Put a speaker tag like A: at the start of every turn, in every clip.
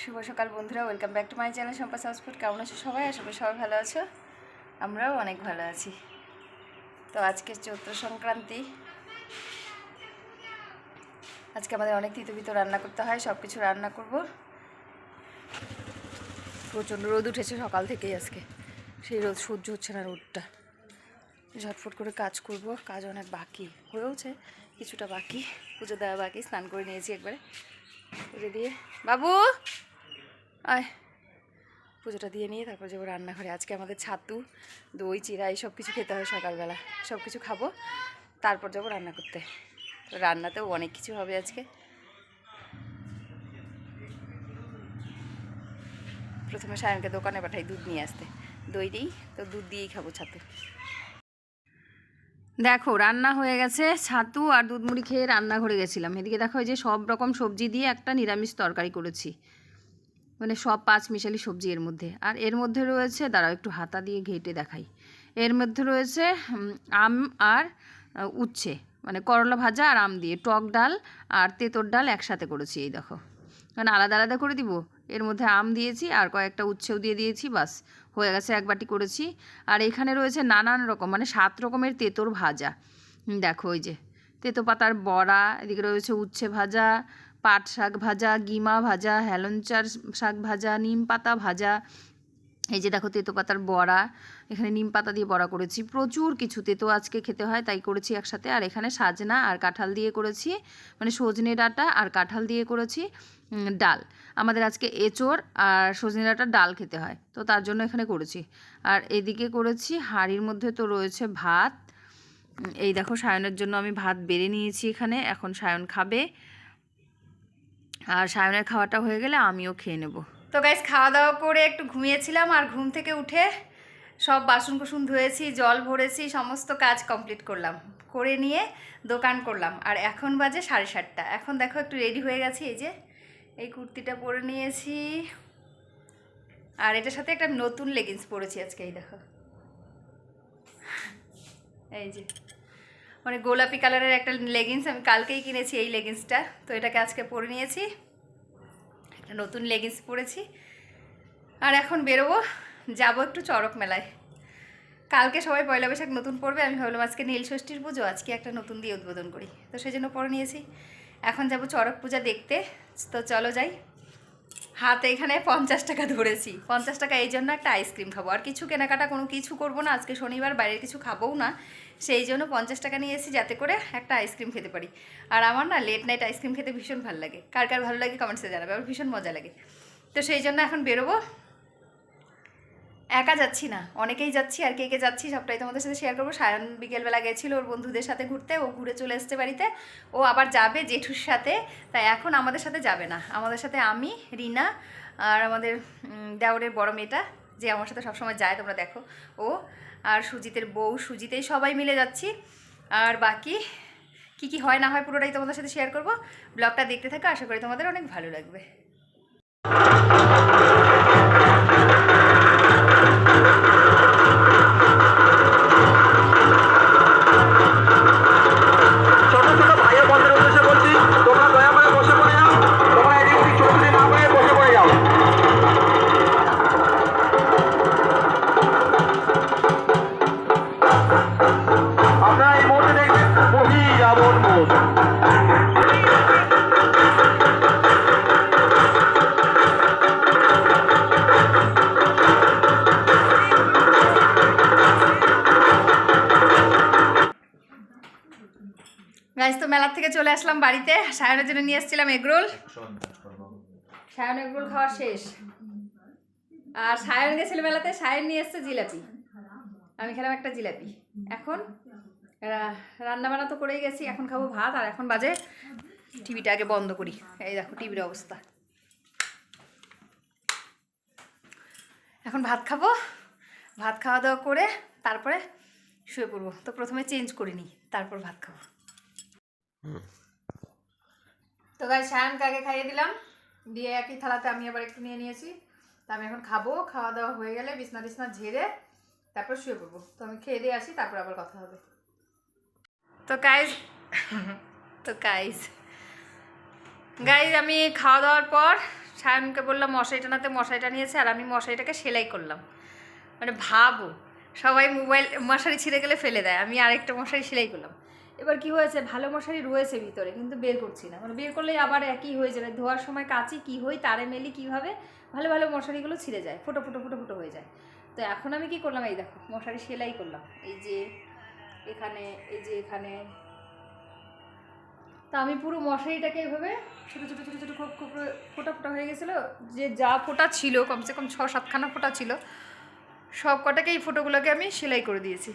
A: শুভ সকাল বন্ধুরা welcome back to my channel Sampa সাউসফুড কেমন আছো সবাই? করি সবাই ভালো আছো। আমরাও অনেক ভালো আছি। তো আজকে চৈত্র সংক্রান্তি। আজকে আমাদের অনেক তিতবিত রান্না করতে হয় সব কিছু রান্না করব। প্রচণ্ড রোদ উঠেছে সকাল থেকেই আজকে। সেই রোদ সহ্য হচ্ছে না রোদটা। ঝটফট করে কাজ করব, কাজ অনেক বাকি হয়েওছে, কিছুটা বাকি। পুজো দেওয়া বাকি, স্নান করে নিয়েছি একবারে। পুজো দিয়ে। বাবু! আয়। পুজোটা দিয়ে নিয়ে তারপর যাব রান্নাঘরে। আজকে আমাদের ছাতু, দই, চিরা, এই সব কিছু খেতে হয় সকালবেলা। সব কিছু খাব, তারপর যাব রান্না করতে। রান্নাতেও অনেক কিছু হবে আজকে। প্রথমে সায়নকে দোকানে পাঠাই দুধ নিয়ে আসতে। দই দিই, তো দুধ দিয়েই খাব ছাতু। দেখো, রান্না হয়ে গেছে, ছাতু আর দুধ মুড়ি খেয়ে রান্নাঘরে গেছিলাম। এদিকে দেখো যে সব রকম সবজি দিয়ে একটা নিরামিষ তরকারি করেছি। মানে সব পাঁচ মিশালি সবজি এর মধ্যে। আর এর মধ্যে রয়েছে, দাঁড়াও একটু হাতা দিয়ে ঘেটে দেখাই। এর মধ্যে রয়েছে আম আর উচ্ছে। মানে করলা ভাজা আর আম দিয়ে। টক ডাল আর তেঁতর ডাল একসাথে করেছি, এই দেখো। মানে আলাদা আলাদা করে দিব। এর মধ্যে আম দিয়েছি আর কয়েকটা উচ্ছেও দিয়ে দিয়েছি, বাস। হয়ে গেছে এক বাটি করেছি। আর এখানে রয়েছে নানান রকম মানে সাত রকমের তেতোর ভাজা। দেখো ওই যে, তেঁতো পাতার বড়া, এদিকে রয়েছে উচ্ছে ভাজা, পাট শাক ভাজা, গিমা ভাজা হেলঞ্চার শাক ভাজা, নিম পাতা ভাজা এই যে দেখো তেতো পাতার বড়া, এখানে নিম পাতা দিয়ে বড়া করেছি। প্রচুর কিছু তেতো আজকে খেতে হয়, তাই করেছি একসাথে। আর এখানে সাজনা আর কাঁঠাল দিয়ে করেছি মানে সজনে ডাঁটা আর কাঁঠাল দিয়ে করেছি ডাল। আমাদের আজকে এঁচোড় আর সজনে ডাঁটার ডাল খেতে হয়, তো তার জন্য এখানে করেছি। আর এদিকে করেছি, হাঁড়ির মধ্যে তো রয়েছে ভাত। এই দেখো সায়নের জন্য আমি ভাত বেড়ে নিয়েছি এখানে, এখন সায়ন খাবে। আর সায়নের খাওয়াটা হয়ে গেলে আমিও খেয়ে নেব। তো গাইজ খাওয়া দাওয়া করে একটু ঘুমিয়েছিলাম আর ঘুম থেকে উঠে সব বাসন কুসুন ধুয়েছি, জল ভরেছি, সমস্ত কাজ কমপ্লিট করলাম। করে নিয়ে দোকান করলাম। আর এখন বাজে সাড়ে সাতটা। এখন দেখো একটু রেডি হয়ে গেছি, এই যে এই কুর্তিটা পরে নিয়েছি। আর এটার সাথে একটা নতুন লেগিংস পরেছি আজকে, এই দেখো। এই যে মানে গোলাপি কালারের একটা লেগিংস আমি কালকেই কিনেছি, এই লেগিংসটা তো এটাকে আজকে পরে নিয়েছি। নতুন লেগিংস পরেছি। আর এখন বেরোবো, যাব একটু চড়ক মেলায়। কালকে সবাই পয়লা বৈশাখ নতুন পড়বে আমি ভাবলাম আজকে নীল ষষ্ঠীর পুজো, আজকে একটা নতুন দিয়ে উদ্বোধন করি। তো সেই জন্য পরে নিয়েছি। এখন যাব চড়ক পূজা দেখতে, তো চলো যাই। হাতে এখানে পঞ্চাশ টাকা ধরেছি। পঞ্চাশ টাকা এই জন্য একটা আইসক্রিম খাব। আর কিছু কেনাকাটা কোনো কিছু করব না, আজকে শনিবার বাইরের কিছু খাবোও না। সেই জন্য পঞ্চাশ টাকা নিয়ে এসেছি যাতে করে একটা আইসক্রিম খেতে পারি। আর আমার না লেট নাইট আইসক্রিম খেতে ভীষণ ভালো লাগে। কার কার ভালো লাগে কমেন্টসে জানাবে, আমার ভীষণ মজা লাগে। তো সেই জন্য এখন বেরোবো। একা যাচ্ছি না। অনেকেই যাচ্ছি আর কে কে যাচ্ছি সবটাই তোমাদের সাথে শেয়ার করব। সায়ন বিকেলবেলা গেছিল ওর বন্ধুদের সাথে ঘুরতে, ও ঘুরে চলে এসছে বাড়িতে। ও আবার যাবে জেঠুর সাথে, তাই এখন আমাদের সাথে যাবে না। আমাদের সাথে আমি, রিনা আর আমাদের দেওরের বড় মেয়েটা, যে আমার সাথে সবসময় যায়, তোমরা দেখো। ও আর সুজিতের বউ, সুজিতেই সবাই মিলে যাচ্ছি। আর বাকি কি কি হয় না হয় পুরোটাই তোমাদের সাথে শেয়ার করব। ব্লগটা দেখতে থাকো, আশা করি তোমাদের অনেক ভালো লাগবে। গাইজ তো মেলার থেকে চলে আসলাম বাড়িতে। সায়নের জন্য নিয়ে এসেছিলাম এগরোল। সায়ন এগরোল খাওয়া শেষ। আর সায়ন গেছিল মেলাতে। সায়ন নিয়ে এসছে জিলাপি। আমি খেলাম একটা জিলাপি। এখন রান্না বান্না তো করেই গেছি। এখন খাব ভাত। আর এখন বাজে টিভিটা আগে বন্ধ করি। এই দেখো টিভির অবস্থা। এখন ভাত খাব। ভাত খাওয়া দাওয়া করে তারপরে শুয়ে পড়ব। তো প্রথমে চেঞ্জ করে নিই। তারপর ভাত খাব। তো গাই সায়নকে কাকে খাইয়ে দিলাম। দিয়ে একই থালাতে আমি আবার একটু নিয়ে নিয়েছি। তা আমি এখন খাব, খাওয়া দাওয়া হয়ে গেলে বিছনা টিছনা ঝেড়ে তারপর শুয়ে পড়ব। তো আমি খেয়ে দিয়ে আসি, তারপর আবার কথা হবে। তো গাইজ তো গাইজ গাইজ আমি খাওয়া দাওয়ার পর সায়নকে বললাম, মশারি টানাতে মশারি টানিয়েছে আর আমি মশারিটাকে সেলাই করলাম। মানে ভাবো, সবাই মোবাইল মশারি ছিঁড়ে গেলে ফেলে দেয়। আমি আরেকটা মশারি সেলাই করলাম। এবার কি হয়েছে? ভালো মশারি রয়েছে ভিতরে, কিন্তু বের করছি না। মানে বের করলেই আবার একই হয়ে যাবে ধোয়ার সময় কাচি কি হই, তারে মেলি কীভাবে, ভালো ভালো মশারিগুলো ছিঁড়ে যায়, ফুটো ফুটো ফুটো ফুটো হয়ে যায়। তো এখন আমি কি করলাম? এই দেখো, মশারি সেলাই করলাম। এই যে এখানে, এই যে এখানে। তা আমি পুরো মশারিটাকে এভাবে ছোটো ছোটো ছোটো ছোটো খুব খুব ফোটা ফোটা হয়ে গেছিল। যে যা ফোটা ছিল, কমসে কম ছ, সাতখানা ফোটা ছিল, সব কটাকে এই ফোটোগুলোকে আমি সেলাই করে দিয়েছি।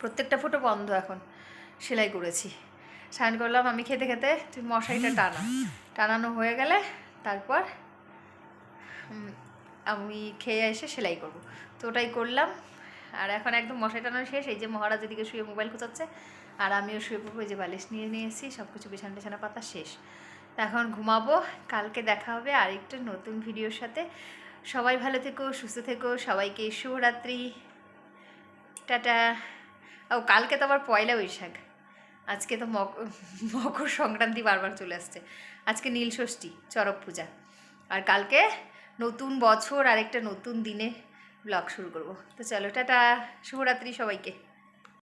A: প্রত্যেকটা ফোটো বন্ধ এখন। সেলাই করেছি। সাইন করলাম, আমি খেতে খেতে তুই মশারিটা টানা। টানানো হয়ে গেলে তারপর আমি খেয়ে এসে সেলাই করব। তো ওটাই করলাম। আর এখন একদম মশারি টানানো শেষ। এই যে মহারাজ এদিকে শুয়ে মোবাইল কোচাচ্ছে আর আমিও শুয়ে পড়ব। যে বালিশ নিয়ে নিয়েছি সব কিছু বিছানা টিছানা পাতা শেষ। এখন ঘুমাবো। কালকে দেখা হবে আরেকটা নতুন ভিডিওর সাথে। সবাই ভালো থেকো, সুস্থ থেকো। সবাইকে শুভরাত্রি। টাটা। ও, কালকে তো আবার পয়লা বৈশাখ। আজকে তো মক, মকর সংক্রান্তি বারবার চলে আসছে। আজকে নীল ষষ্ঠী চরক পূজা। আর কালকে নতুন বছর, আরেকটা নতুন দিনে ব্লগ শুরু করব। তো চলো, টাটা, শুভরাত্রি সবাইকে।